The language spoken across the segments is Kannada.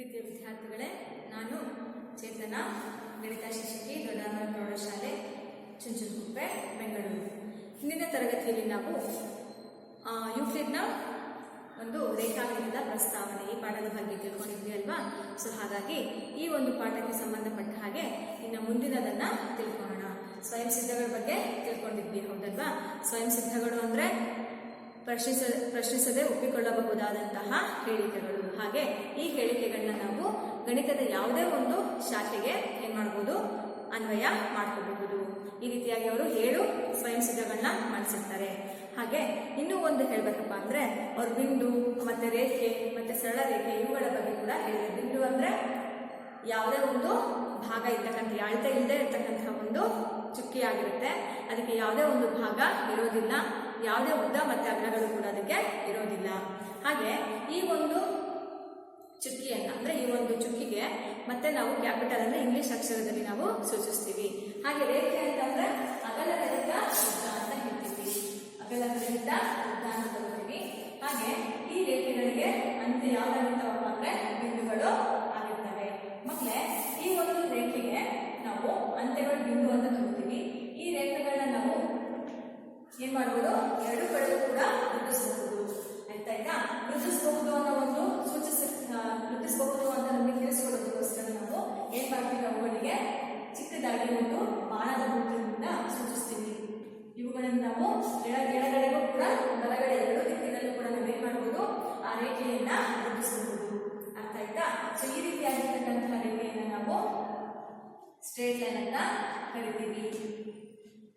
ಪ್ರೀತಿಯ ವಿದ್ಯಾರ್ಥಿಗಳೇ, ನಾನು ಚೇತನ, ಗಣಿತ ಶಿಕ್ಷಕಿ ದೊಡ್ಡಾಮರ ಪ್ರೌಢಶಾಲೆ ಚುಂಚನಕುಪ್ಪೆ ಬೆಂಗಳೂರು. ಹಿಂದಿನ ತರಗತಿಯಲ್ಲಿ ನಾವು ಯುಕ್ಲಿಡ್ನ ಒಂದು ರೇಖಾಗಣಿತದ ಪ್ರಸ್ತಾವನೆ, ಈ ಪಾಠದ ಬಗ್ಗೆ ತಿಳ್ಕೊಂಡಿದ್ವಿ ಅಲ್ವಾ? ಸೊ ಹಾಗಾಗಿ ಈ ಒಂದು ಪಾಠಕ್ಕೆ ಸಂಬಂಧಪಟ್ಟ ಹಾಗೆ ಇನ್ನು ಮುಂದಿನದನ್ನ ತಿಳ್ಕೊಳ್ಳೋಣ. ಸ್ವಯಂ ಸಿದ್ಧಗಳ ಬಗ್ಗೆ ತಿಳ್ಕೊಂಡಿದ್ವಿ, ಹೌದಲ್ವಾ? ಸ್ವಯಂ ಸಿದ್ಧಗಳು ಅಂದ್ರೆ ಪ್ರಶ್ನಿಸ, ಪ್ರಶ್ನಿಸದೆ ಒಪ್ಪಿಕೊಳ್ಳಬಹುದಾದಂತಹ ಹೇಳಿಕೆಗಳು. ಹಾಗೆ ಈ ಹೇಳಿಕೆಗಳನ್ನ ನಾವು ಗಣಿತದ ಯಾವುದೇ ಒಂದು ಶಾಖೆಗೆ ಏನ್ ಮಾಡಬಹುದು ಅನ್ವಯ ಮಾಡ್ಕೋಬಹುದು. ಈ ರೀತಿಯಾಗಿ ಅವರು ಏಳು ಸ್ವಯಂ ಸಿದ್ಧಗಳನ್ನ ಮಾಡಿಸಿರ್ತಾರೆ. ಹಾಗೆ ಇನ್ನೂ ಒಂದು ಹೇಳ್ಬೇಕಪ್ಪ ಅಂದ್ರೆ ಅವ್ರ ಬಿಂದು, ಮತ್ತೆ ರೇಖೆ, ಮತ್ತೆ ಸರಳ ರೇಖೆ ಇವುಗಳ ಬಗ್ಗೆ ಕೂಡ ಹೇಳಿದೆ. ಬಿಂದು ಅಂದ್ರೆ ಯಾವುದೇ ಒಂದು ಭಾಗ ಇರ್ತಕ್ಕಂಥ ಅಳತೆ ಇಲ್ಲದೆ ಇರ್ತಕ್ಕಂತಹ ಒಂದು ಚುಕ್ಕಿ ಆಗಿರುತ್ತೆ ಅದಕ್ಕೆ ಯಾವುದೇ ಒಂದು ಭಾಗ ಇರೋದಿಲ್ಲ ಯಾವುದೇ ಉದ್ದ ಮತ್ತೆ ಅಗ್ರಗಳು ಕೂಡ ಅದಕ್ಕೆ ಇರೋದಿಲ್ಲ. ಹಾಗೆ ಈ ಒಂದು ಚುಕ್ಕಿಯನ್ನ, ಅಂದರೆ ಈ ಒಂದು ಚುಕ್ಕಿಗೆ ಮತ್ತೆ ನಾವು ಕ್ಯಾಪಿಟಲ್ ಅಂದ್ರೆ ಇಂಗ್ಲಿಷ್ ಅಕ್ಷರದಲ್ಲಿ ನಾವು ಸೂಚಿಸ್ತೀವಿ. ಹಾಗೆ ರೇಖೆ ಅಂತಂದ್ರೆ ಅಗಲಗಳಿಂದ ಉದ್ದ ಅಂತ ಹೇಳ್ತೀವಿ. ಅಗಲಗಳಿಂದ ಉದ್ದ ಅಂತ ಹಾಗೆ ಈ ರೇಖೆಗಳಿಗೆ ಅಂತ ಯಾವ್ದಾಗಿರ್ತಾವಪ್ಪ ಅಂದ್ರೆ ಬಿಂದುಗಳು ಆಗಿರ್ತವೆ. ಮತ್ತೆ ಈ ಒಂದು ರೇಖೆಗೆ ನಾವು ಅಂತ್ಯಗಳು ಬಿಂದು ಅಂತ ಏನ್ ಮಾಡ್ಬೋದು? ಎರಡು ಕಡೆಗೂ ಕೂಡ ವೃದ್ಧಿಸಬಹುದು. ಆಯ್ತಾ ಆಯ್ತಾ ವೃದ್ಧಿಸಬಹುದು ಅನ್ನೋ ಒಂದು ಸೂಚಿಸ ಆ, ಅಂತ ನಮಗೆ ತಿಳಿಸ್ಕೊಡೋದಕ್ಕೋಸ್ಕರ ನಾವು ಏನ್ ಮಾಡ್ತೀವಿ ಅವುಗಳಿಗೆ? ಚಿಕ್ಕದಾಗಿ ಒಂದು ಬಾಣದ ಗುರುತಿನಿಂದ ಸೂಚಿಸ್ತೀವಿ. ಇವುಗಳನ್ನು ನಾವು ಎಡ ಎಡಗಡೆಗೂ ಕೂಡ ಬಲಗಡೆ ಎರಡು ದಿಕ್ಕಿನಲ್ಲೂ ಕೂಡ ನಾವು ಏನ್ ಮಾಡ್ಬೋದು? ಆ ರೇಖೆಯನ್ನ ವೃದ್ಧಿಸಬಹುದು. ಅರ್ಥ ಆಯ್ತಾ? ಸೊ ಈ ರೀತಿಯಾಗಿರ್ತಕ್ಕಂತಹ ರೇಖೆಯನ್ನ ನಾವು ಸ್ಟ್ರೇಟ್ ಲೈನ್ ಅಂತ ಕರಿತೀವಿ.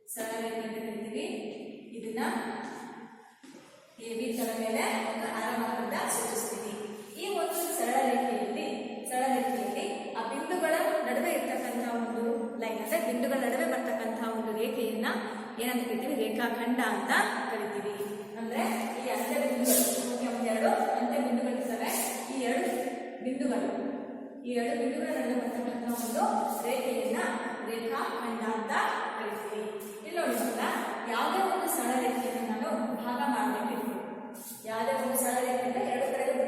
ಸರಳ ರೇಖೆ ಅಂತ ಕರಿತೀವಿ. ಇದನ್ನ ಬಿ ತರ ಮೇಲೆ ಒಂದು ಆರಾಮದಿಂದ ಸೂಚಿಸ್ತೀವಿ ಈ ಒಂದು ಸರಳ ರೇಖೆಯಲ್ಲಿ ಸರಳ ರೇಖೆಯಲ್ಲಿ ಆ ಬಿಂದುಗಳ ನಡುವೆ ಇರ್ತಕ್ಕಂತಹ ಒಂದು ಲೈನ್ ಅಂದ್ರೆ ಬಿಂದುಗಳ ನಡುವೆ ಬರ್ತಕ್ಕಂತಹ ಒಂದು ರೇಖೆಯನ್ನ ಏನಂತ ಕರಿತೀವಿ? ರೇಖಾಖಂಡ ಅಂತ ಕರಿತೀವಿ. ಅಂದ್ರೆ ಈ ಅಂತ್ಯ ಬಿಂದುಗಳು ಎರಡು, ಅಂತ್ಯ ಬಿಂದುಗಳು ಇರ್ತವೆ. ಈ ಎರಡು ಬಿಂದುಗಳು, ಈ ಎರಡು ಬಿಂದುಗಳ ನಡುವೆ ಬರ್ತಕ್ಕಂತಹ ಒಂದು ರೇಖೆಯನ್ನ ರೇಖಾಖಂಡ ಅಂತ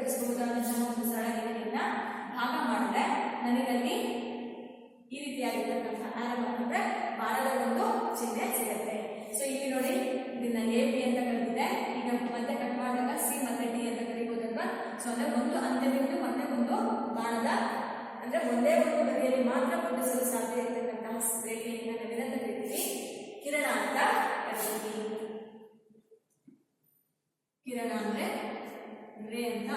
ವೃದ್ಧಿಸಬಹುದಾದಂತಹ ಒಂದು ಸರಳ ಭಾಗ ಮಾಡಿದ್ರೆ ನನಗಲ್ಲಿ ಈ ರೀತಿಯಾಗಿರ್ತಕ್ಕಂಥ ಆರಂಭ ಅಂದ್ರೆ ಬಾಣದ ಒಂದು ಚಿಹ್ನೆ ಸಿಗುತ್ತೆ. ಸೊ ಇಲ್ಲಿ ನೋಡಿ, ಇದನ್ನ ಎ ಬಿ ಅಂತ ಕರೆದಿದೆ. ಈಗ ಮತ್ತೆ ಕಟ್ ಮಾಡಿದಾಗ ಸಿ ಮತ್ತೆ ಡಿ ಅಂತ ಕರಿಬೋದಲ್ವಾ ಸೊ ಅಂದ್ರೆ ಒಂದು ಅಂತ್ಯಬಿಂದು ಮತ್ತೆ ಒಂದು ಬಾಣದ, ಅಂದ್ರೆ ಒಂದೇ ಒಂದು ಬದಿಯಲ್ಲಿ ಮಾತ್ರ ಕೊಟ್ಟಿಸಲು ಸಾಧ್ಯ ಇರತಕ್ಕಂತಹ ರೇಖೆಯನ್ನು ನಾವೇನಂತ ಕರಿತೀವಿ ಕಿರಣ ಅಂತ ಕರಿತೀವಿ ಕಿರಣ ಅಂದ್ರೆ ರೇ ಅಂತ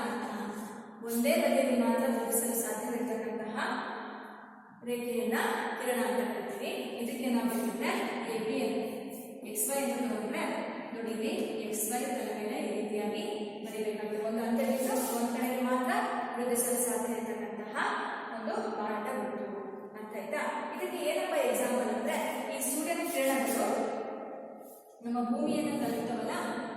ಒಂದೇ ಬದಿಯಲ್ಲಿ ಮಾತ್ರ ತೋರಿಸಲು ಸಾಧ್ಯವಿರ್ತಕ್ಕಂತಹ ರೇಖೆಯನ್ನ ಕಿರಣ ಅಂತ ಕರಿತೀವಿ. ಇದಕ್ಕೆ ನಾವು ಹೇಳಿದ್ರೆ ಎ ಬಿ ಎಕ್ಸ್ ವೈ ಅಂತ ನೋಡಿದ್ರೆ ನೋಡಿದ್ರಿ ಎಕ್ಸ್ ವೈ ಮೇಲೆ ಈ ರೀತಿಯಾಗಿ ಬರೀಬೇಕಾಗುತ್ತೆ ಒಂದು ಅಂತ ಒಂದು ಕಡೆಗೆ ಮಾತ್ರ ವೃದ್ಧಿಸಲು ಸಾಧ್ಯ ಇರತಕ್ಕಂತಹ ಒಂದು ಬಾಟ ಗುರುತು ಅರ್ಥ ಆಯ್ತಾ? ಇದಕ್ಕೆ ಏನಪ್ಪ ಎಕ್ಸಾಂಪಲ್ ಅಂದ್ರೆ ಈ ಸೂರ್ಯನ ಕಿರಣಗಳು ನಮ್ಮ ಭೂಮಿಯನ್ನು ತಲುಪ್ತವಲ್ಲ,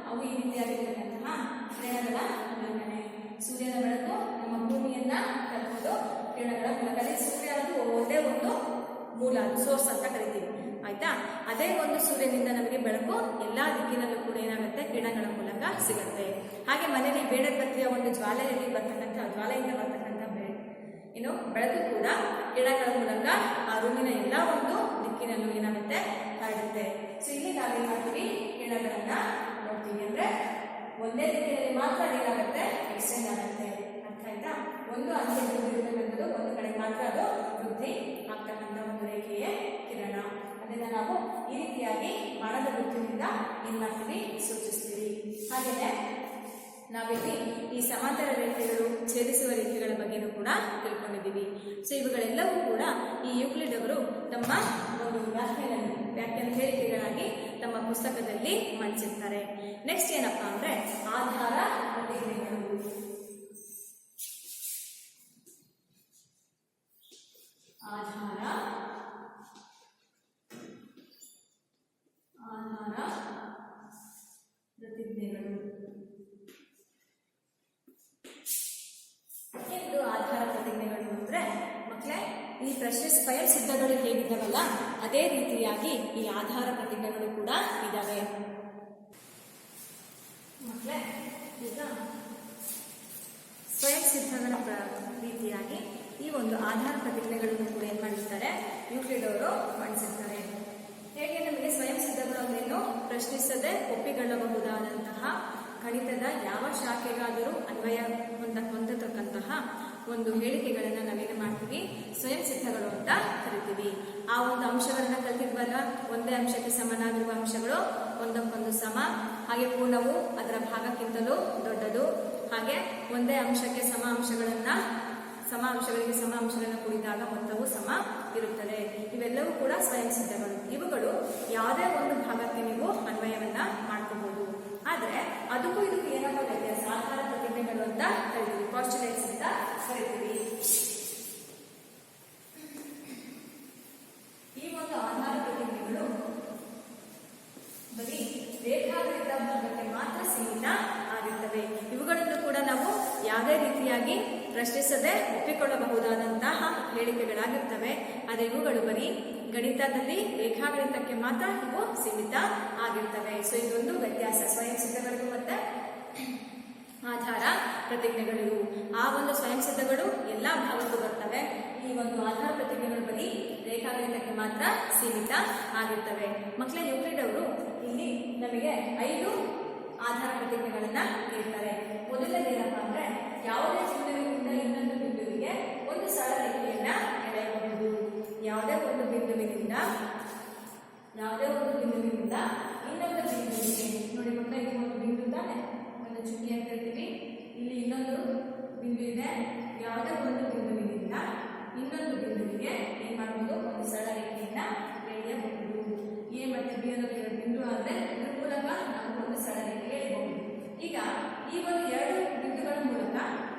ಅವು ಈ ರೀತಿಯಾಗಿರ್ತಕ್ಕಂತಹ ಕಿರಣಗಳ ಉಲ್ಲಂಘನೆ ಸೂರ್ಯನ ಬೆಳಕು ನಮ್ಮ ಭೂಮಿಯನ್ನ ತಲುಪೋದು ಕಿರಣಗಳ ಮೂಲಕ ಅದೇ ಸೂರ್ಯ ಅದು ಒಂದೇ ಒಂದು ಮೂಲ ಸೋರ್ಸ್ ಅಂತ ಕರಿತೀವಿ. ಆಯ್ತಾ? ಅದೇ ಒಂದು ಸೂರ್ಯನಿಂದ ನಮಗೆ ಬೆಳಕು ಎಲ್ಲಾ ದಿಕ್ಕಿನಲ್ಲೂ ಕೂಡ ಏನಾಗುತ್ತೆ? ಕಿರಣಗಳ ಮೂಲಕ ಸಿಗುತ್ತೆ. ಹಾಗೆ ಮನೆಯಲ್ಲಿ ಬೇಡ ಬತ್ತಿಯ ಒಂದು ಜ್ವಾಲೆಯಲ್ಲಿ ಬರ್ತಕ್ಕಂಥ, ಜ್ವಾಲೆಯಿಂದ ಬರ್ತಕ್ಕಂಥ ಏನು? ಬೆಳಕು ಕೂಡ ಕಿರಣಗಳ ಮೂಲಕ ಆ ರೂಮಿನ ಎಲ್ಲ ಒಂದು ದಿಕ್ಕಿನಲ್ಲೂ ಏನಾಗುತ್ತೆ? ಹರಡುತ್ತೆ. ಸೊ ಇಲ್ಲಿ ನಾವೇನ್ ಮಾಡ್ತೀವಿ? ಕಿರಣಗಳನ್ನ ನೋಡ್ತೀವಿ. ಅಂದ್ರೆ ಒಂದೇ ರೀತಿಯಲ್ಲಿ ಮಾತ್ರ ಏನಾಗುತ್ತೆ ಆಗ್ತಕ್ಕಂಥ ಒಂದು ರೇಖೆಯೇ ಕಿರಣ. ಅದನ್ನ ನಾವು ಈ ರೀತಿಯಾಗಿ ಬಾಣದ ಗುರುತಿನಿಂದ ಏನ್ ಸೂಚಿಸ್ತೀವಿ. ಹಾಗೆಯೇ ನಾವಿಲ್ಲಿ ಈ ಸಮಾಂತರ ರೇಖೆಗಳು ಛೇದಿಸುವ ರೇಖೆಗಳ ಬಗ್ಗೆನೂ ಕೂಡ ತಿಳ್ಕೊಂಡಿದ್ದೀವಿ. ಸೊ ಇವುಗಳೆಲ್ಲವೂ ಕೂಡ ಈ ಯೂಕ್ಲಿಡ್ ಅವರು ತಮ್ಮ ಒಂದು ವ್ಯಾಖ್ಯಾನ ವ್ಯಾಖ್ಯಾನ ಹೇಳಿಕೆಗಳಾಗಿ ತಮ್ಮ ಪುಸ್ತಕದಲ್ಲಿ ಮಂಡಿಸಿರ್ತಾರೆ. ನೆಕ್ಸ್ಟ್ ಏನಪ್ಪಾ ಅಂದ್ರೆ ಆಧಾರ ಪ್ರತಿಕ್ರಿಯೆಗಳು. ಆಧಾರ. ಆಧಾರ ಪ್ರತಿಜ್ಞೆಗಳು. ಎಂದು ಆಧಾರ ಪ್ರತಿಜ್ಞೆಗಳು ಅಂದ್ರೆ, ಮಕ್ಕಳೇ, ಈ ಪ್ರಶ್ನೆ ಸ್ವಯಂ ಸಿದ್ಧಗಳು ಹೇಗಿದ್ದಾವಲ್ಲ, ಅದೇ ರೀತಿಯಾಗಿ ಈ ಆಧಾರ ಪ್ರತಿಜ್ಞೆಗಳು ಕೂಡ ಇದ್ದಾವೆ ಮಕ್ಕಳೇ, ಈಗ ಸ್ವಯಂ ಸಿದ್ಧಗಳ ರೀತಿಯಾಗಿ ಈ ಒಂದು ಆಧಾರ ಪ್ರತಿಜ್ಞೆಗಳನ್ನು ಕೂಡ ಏನ್ ಮಾಡಿರ್ತಾರೆ? ಯೂಕ್ಲಿಡ್ ಅವರು ಮಾಡಿಸಿರ್ತಾರೆ. ಹೇಗೆ ನಮಗೆ ಸ್ವಯಂ ಸಿದ್ಧಗಳನ್ನು ಪ್ರಶ್ನಿಸದೆ ಒಪ್ಪಿಕೊಳ್ಳಬಹುದಾದಂತಹ ಗಣಿತದ ಯಾವ ಶಾಖೆಗಾದರೂ ಅನ್ವಯ ಹೊಂದ ಹೊಂದತಕ್ಕಂತಹ ಒಂದು ಹೇಳಿಕೆಗಳನ್ನು ನಾವೇನು ಮಾಡ್ತೀವಿ? ಸ್ವಯಂ ಸಿದ್ಧಗಳು ಅಂತ ಕರಿತೀವಿ. ಆ ಒಂದು ಅಂಶಗಳನ್ನ ಕಲ್ತಿದ್ವಲ್ಲ? ಒಂದೇ ಅಂಶಕ್ಕೆ ಸಮನಾಗಿರುವ ಅಂಶಗಳು ಒಂದಕ್ಕೊಂದು ಸಮ, ಹಾಗೆ ಪೂರ್ಣವು ಅದರ ಭಾಗಕ್ಕಿಂತಲೂ ದೊಡ್ಡದು. ಹಾಗೆ ಒಂದೇ ಅಂಶಕ್ಕೆ ಸಮ ಅಂಶಗಳನ್ನ ಸಮ ಅಂಶಗಳಿಗೆ ಸಮ ಅಂಶಗಳನ್ನು ಕೂಡಿದಾಗ ಮೊತ್ತವು ಸಮ ಇರುತ್ತದೆ. ಇವೆಲ್ಲವೂ ಕೂಡ ಸ್ವಯಂ ಸಿದ್ಧಗಳು. ಇವುಗಳು ಯಾವುದೇ ಒಂದು ಭಾಗಕ್ಕೆ ನೀವು ಅನ್ವಯವನ್ನ ಮಾಡ್ಕೋಬಹುದು ಆದ್ರೆ ಅದಕ್ಕೂ ಇದಕ್ಕೂ ಏನಪ್ಪ ವ್ಯತ್ಯಾಸ? ಆಧಾರ ಪ್ರತಿಜ್ಞೆಗಳು ಅಂತ ಕರಿತೀವಿ. ಪಾಸ್ಟುಲೇಟ್ಸ್ ಅಂತ ಕರಿತೀವಿ ಈ ಒಂದು ಆಧಾರ ಪ್ರತಿಜ್ಞೆಗಳು ಬರೀ ರೇಖಾಗಣಿತ ಭಾಗಕ್ಕೆ ಮಾತ್ರ ಸೀಮಿತ ಆಗಿರ್ತವೆ ಇವುಗಳನ್ನು ಕೂಡ ನಾವು ಯಾವುದೇ ರೀತಿಯಾಗಿ ಪ್ರಶ್ನಿಸದೆ ಒಪ್ಪಿಕೊಳ್ಳಬಹುದಾದಂತಹ ಹೇಳಿಕೆಗಳಾಗಿರ್ತವೆ. ಆದರೆ ಇವುಗಳು ಬರೀ ಗಣಿತದಲ್ಲಿ, ರೇಖಾಗಣಿತಕ್ಕೆ ಮಾತ್ರ ಇವು ಸೀಮಿತ ಆಗಿರ್ತವೆ. ಸೊ ಇದೊಂದು ವ್ಯತ್ಯಾಸ. ಸ್ವಯಂ ಸಿದ್ಧಗಳಿಗೂ ಮತ್ತೆ ಆಧಾರ ಪ್ರತಿಜ್ಞೆಗಳಿಗೂ. ಆ ಒಂದು ಸ್ವಯಂ ಸಿದ್ಧಗಳು ಎಲ್ಲ ಭಾಗಕ್ಕೂ ಬರ್ತವೆ. ಈ ಒಂದು ಆಧಾರ ಪ್ರತಿಜ್ಞೆಗಳು ಬರೀ ರೇಖಾಗಣಿತಕ್ಕೆ ಮಾತ್ರ ಸೀಮಿತ ಆಗಿರ್ತವೆ. ಮಕ್ಕಳ, ಯುಕ್ರೇಡ್ ಅವರು ಇಲ್ಲಿ ನಮಗೆ ಐದು ಆಧಾರ ಪ್ರತಿಜ್ಞೆಗಳನ್ನ ನೀಡ್ತಾರೆ ಮೊದಲನೇದು ಏನಪ್ಪಾ ಅಂದ್ರೆ, ಯಾವುದೇ ಬಿಂದುವಿನಿಂದ ಇನ್ನೊಂದು ಬಿಂದುವಿಗೆ ಒಂದು ಸರಳ ರೇಖೆಯನ್ನ ಎಳೆಯಬಹುದು. ಯಾವುದೇ ಒಂದು ಬಿಂದುವಿನಿಂದ ಯಾವುದೇ ಒಂದು ಬಿಂದುವಿನಿಂದ ಇನ್ನೊಂದು ಬಿಂದುವಿಗೆ ನೋಡಿ ಮಕ್ಕಳ, ಇದು ಒಂದು ಬಿಂದು ತಾನೆ? ಒಂದು ಚುಕ್ಕಿ ಅಂತ ಹೇಳ್ತೀವಿ. ಇಲ್ಲಿ ಇನ್ನೊಂದು ಬಿಂದು ಇದೆ. ಯಾವುದೇ ಒಂದು ಬಿಂದುವಿನಿಂದ ಇನ್ನೊಂದು ಬಿಂದುವಿಗೆ ಏನ್ ಮಾಡಬಹುದು ಒಂದು ಸರಳ ರೇಖೆಯನ್ನ ಎಳೆಯಬಹುದು. ಎ ಮತ್ತು ಬಿ ಅನ್ನೋದು ಎರಡು ಬಿಂದು ಆದರೆ ಇದರ ಮೂಲಕ ನಾವು ಒಂದು ರೇಖೆ ಎಳೆಯಬಹುದು ಈಗ ಈ ಒಂದು ಎರಡು ಬಿಂದುಗಳ ಮೂಲಕ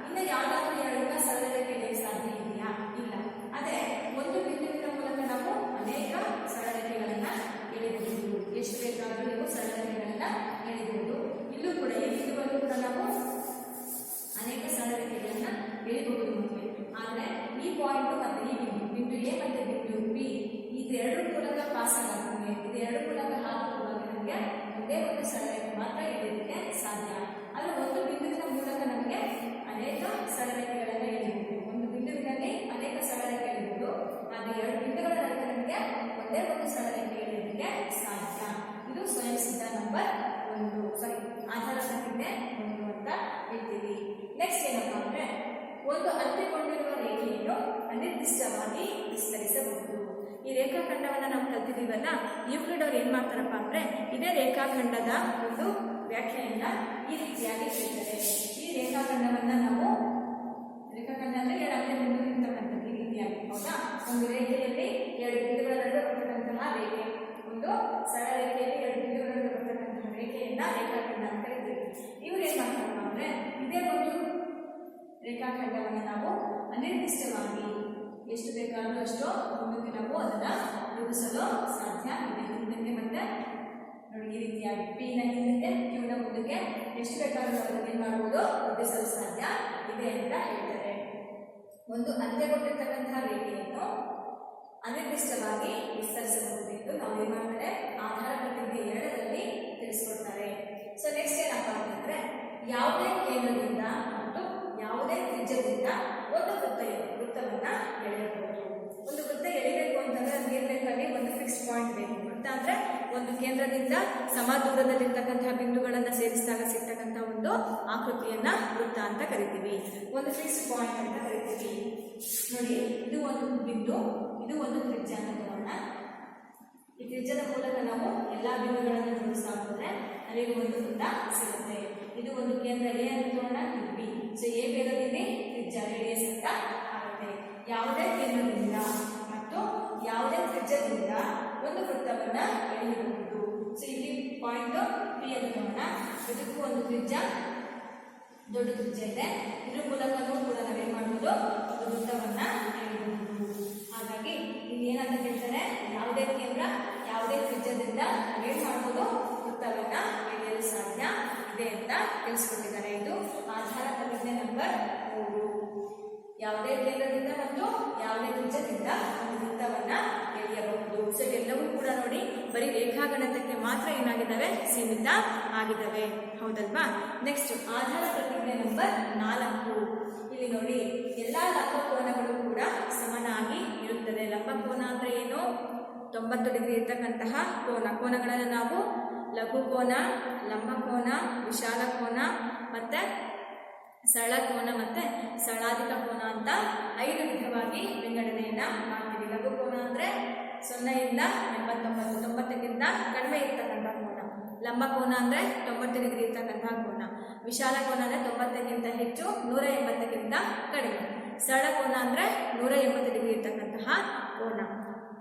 ಇನ್ನು ಯಾವುದಾದ್ರೂ ಎರಡನ್ನ ರೇಖೆ ಎಳೆಯಕ್ಕೆ ಸಾಧ್ಯ ಇದೆಯಾ? ಇಲ್ಲ. ಅದೇ ಒಂದು ಬಿಂದುವಿನ ಮೂಲಕ ನಾವು ಅನೇಕ ಸರಳ ರೇಖೆಗಳನ್ನ ಎಳೆಯಬಹುದು. ಎಷ್ಟು ಬೇಕಾದರೂ ನೀವು ಸರಳ ಒಂದೇ ಒಂದು ಸರಳ ರೇಖೆ ಎಳೆಯೋದಕ್ಕೆ ಸಾಧ್ಯ. ಇದು ಸ್ವಯಂ ಸಿದ್ಧ ನಂಬರ್ ಒಂದು. ಸಾರಿ ಆಧಾರ ಸಂಖ್ಯೆ ಒಂದು ಅಂತ ಹೇಳ್ತೀವಿ. ನೆಕ್ಸ್ಟ್ ಏನಪ್ಪಾ ಅಂದ್ರೆ ಒಂದು ಅಂತ್ಯಗೊಂಡಿರುವ ರೇಖೆಯನ್ನು ಅನಿರ್ದಿಷ್ಟವಾಗಿ ವಿಸ್ತರಿಸಬಹುದು. ಈ ರೇಖಾಖಂಡವನ್ನು ನಾವು ಕಲ್ತಿದ್ದೀವಲ್ಲ ಯೂಕ್ಲಿಡ್ ಅವ್ರು ಏನ್ ಮಾಡ್ತಾರಪ್ಪ ಅಂದ್ರೆ ಇದೇ ರೇಖಾಖಂಡದ ಒಂದು ವ್ಯಾಖ್ಯೆಯನ್ನ ಈ ರೀತಿಯಾಗಿ ಹೇಳ್ತಾರೆ. ನಾವು ಅದನ್ನು ರೂಪಿಸಲು ಸಾಧ್ಯ ಇದೆ. ಹಿಂದಕ್ಕೆ ಮತ್ತೆ ನೋಡಿ, ಈ ರೀತಿಯಾಗಿ ಪಿ ನ ಹಿಂದಕ್ಕೆ ಕ್ಯೂ ನ ಮುಂದಕ್ಕೆ, ಎಷ್ಟು ಬೇಕಾದರೂ ಅದನ್ನು ಏನು ಮಾಡ್ಬೋದು? ರೂಪಿಸಲು ಸಾಧ್ಯ ಇದೆ ಅಂತ ಹೇಳ್ತಾರೆ. ಒಂದು ಅಂತ್ಯಗೊಂಡಿರ್ತಕ್ಕಂತಹ ರೀತಿಯನ್ನು ಅನಿರ್ದಿಷ್ಟವಾಗಿ ವಿಸ್ತರಿಸಬಹುದೆಂದು ನಾವು ಏನು ಮಾಡ್ತಾರೆ? ಆಧಾರ ಪ್ರತಿಜ್ಞೆ ಎರಡರಲ್ಲಿ ತಿಳಿಸ್ಕೊಡ್ತಾರೆ. ಸೊ ನೆಕ್ಸ್ಟ್ ಏನಪ್ಪ ಅಂತಂದ್ರೆ, ಯಾವುದೇ ಕೇಂದ್ರದಿಂದ ಮತ್ತು ಯಾವುದೇ ತ್ರಿಜ್ಯದಿಂದ ಒಂದು ವೃತ್ತ ಅಂದ್ರೆ ಒಂದು ಕೇಂದ್ರದಿಂದ ಸಮ ದೂರದಲ್ಲಿರ್ತಕ್ಕಂತಹ ಬಿಂದುಗಳನ್ನ ಸೇರಿಸಿದಾಗ ಸಿಗ್ತಕ್ಕಂಥ ಒಂದು ಆಕೃತಿಯನ್ನ ವೃತ್ತ ಅಂತ ಕರಿತೀವಿ. ಒಂದು ಫಿಕ್ಸ್ ಪಾಯಿಂಟ್ ಅಂತ ಕರಿತೀವಿ. ನೋಡಿ, ಇದು ಒಂದು ಬಿಂದು, ಇದು ಒಂದು ತ್ರಿಜ್ಯ ಅಂತ ಈ ತ್ರಿಜ್ಯದ ಮೂಲಕ ನಾವು ಎಲ್ಲಾ ಬಿಂದುಗಳನ್ನು ಜೋಡಿಸ್ತಾ ಹೋದ್ರೆ ನಮಗೆ ಒಂದು ವೃತ್ತ ಸಿಗುತ್ತೆ. ಇದು ಒಂದು ಕೇಂದ್ರ ಎ ಅಂತ ತಗೋಣ ಬಿ. ಸೊ ಎ ಬೇಗದಲ್ಲಿ ತ್ರಿಜ್ಯ ರೇಡಿಯಸ್ ಅಂತ ಆಗುತ್ತೆ. ಯಾವುದೇ ಕೇಂದ್ರದಿಂದ ಮತ್ತು ಯಾವುದೇ ತ್ರಿಜ್ಯದಿಂದ ಒಂದು ವೃತ್ತವನ್ನ ಎಳೆಯಬಹುದು. ಸೊ ಇಲ್ಲಿ ಪಾಯಿಂಟ್ ಪಿ ಅನ್ನು ಇದಕ್ಕೂ ಒಂದು ತ್ರಿಜ್ಯ, ದೊಡ್ಡ ತ್ರಿಜ್ಯ ಇದೆ. ಇದ್ರ ಮೂಲಕನೂ ಕೂಡ ನಾವೇನ್ ಮಾಡಬಹುದು ಒಂದು ವೃತ್ತವನ್ನ ಎಳೆಯಬಹುದು. ಹಾಗಾಗಿ ಇಲ್ಲಿ ಏನಂತ ಹೇಳ್ತಾರೆ? ಯಾವುದೇ ಕೇಂದ್ರ, ಯಾವುದೇ ತ್ರಿಜ್ಯದಿಂದ ನಾವೇನ್ ಮಾಡ್ಬೋದು? ವೃತ್ತವನ್ನ ಎಳೆಯಲು ಸಾಧ್ಯ ಇದೆ ಅಂತ ತಿಳಿಸ್ಕೊಟ್ಟಿದ್ದಾರೆ. ಇದು ಆಧಾರ ಪ್ರಜ್ಞೆ ನಂಬರ್ ಮೂರು. ಯಾವುದೇ ಕೇಂದ್ರದಿಂದ ಮತ್ತು ಯಾವುದೇ ತ್ರಿಜ್ಯದಿಂದ ಒಂದು ವೃತ್ತವನ್ನ ಸೊ ಎಲ್ಲವೂ ಕೂಡ ನೋಡಿ ಬರೀ ರೇಖಾಗಣಿತಕ್ಕೆ ಮಾತ್ರ ಏನಾಗಿದ್ದಾವೆ? ಸೀಮಿತ ಆಗಿದ್ದಾವೆ. ಹೌದಲ್ವಾ? ನೆಕ್ಸ್ಟ್ ಆಧಾರ ಪ್ರತಿಜ್ಞೆ ನಂಬರ್ ನಾಲ್ಕು. ಇಲ್ಲಿ ನೋಡಿ, ಎಲ್ಲ ಲಂಬಕೋನಗಳು ಕೂಡ ಸಮನಾಗಿ ಇರುತ್ತದೆ. ಲಂಬಕೋನ ಅಂದ್ರೆ ಏನು? ತೊಂಬತ್ತು ಡಿಗ್ರಿ ಇರ್ತಕ್ಕಂತಹ ಕೋನ. ಕೋನಗಳನ್ನು ನಾವು ಲಘು ಕೋನ ಲಂಬಕೋನ ವಿಶಾಲ ಕೋನ ಮತ್ತೆ ಸರಳ ಕೋನ ಮತ್ತೆ ಸರಳಾಧಿಕ ಕೋನ ಅಂತ ಐದು ವಿಧವಾಗಿ ವಿಂಗಡಣೆಯನ್ನ ಮಾಡ್ತೀವಿ. ಲಘು ಕೋನ ಅಂದ್ರೆ ಸೊನ್ನೆಯಿಂದ ಎಂಬತ್ತೊಂಬತ್ತು, ತೊಂಬತ್ತಕ್ಕಿಂತ ಕಡಿಮೆ ಇರ್ತಕ್ಕಂಥ ಕೋನ. ಲಂಬ ಕೋನ ಅಂದ್ರೆ ತೊಂಬತ್ತು ಡಿಗ್ರಿ ಇರ್ತಕ್ಕಂಥ ಕೋನ. ವಿಶಾಲ ಕೋನ ಅಂದರೆ ತೊಂಬತ್ತಕ್ಕಿಂತ ಹೆಚ್ಚು, ನೂರ ಎಂಬತ್ತಕ್ಕಿಂತ ಕಡಿಮೆ. ಸರಳ ಕೋನ ಅಂದರೆ ನೂರ ಎಂಬತ್ತು ಡಿಗ್ರಿ ಇರ್ತಕ್ಕಂತಹ ಕೋನ.